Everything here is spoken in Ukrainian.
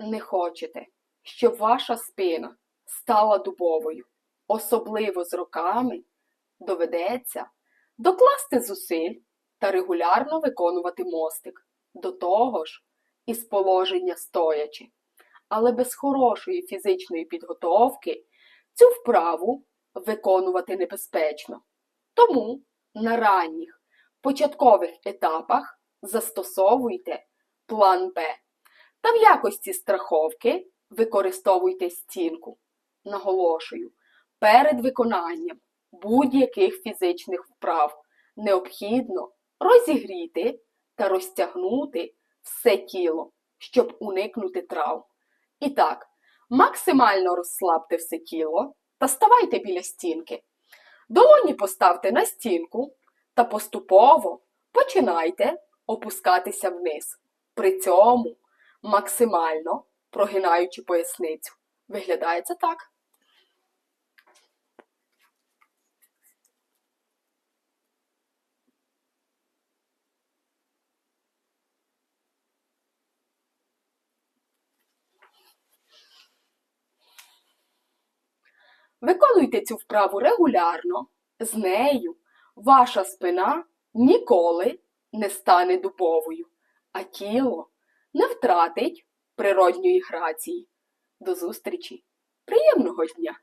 не хочете, щоб ваша спина стала дубовою, особливо з роками, доведеться докласти зусиль та регулярно виконувати мостик, до того ж із положення стоячи. Але без хорошої фізичної підготовки цю вправу виконувати небезпечно. Тому на ранніх початкових етапах застосовуйте план Б та в якості страховки використовуйте стінку. Наголошую, перед виконанням будь-яких фізичних вправ необхідно розігріти та розтягнути все тіло, щоб уникнути травм. І так, максимально розслабте все тіло та ставайте біля стінки. Долоні поставте на стінку та поступово починайте опускатися вниз. При цьому максимально прогинаючи поясницю. Виглядає це так. Виконуйте цю вправу регулярно. З нею ваша спина ніколи не стане дубовою, а тіло не втратить природньої грації. До зустрічі! Приємного дня!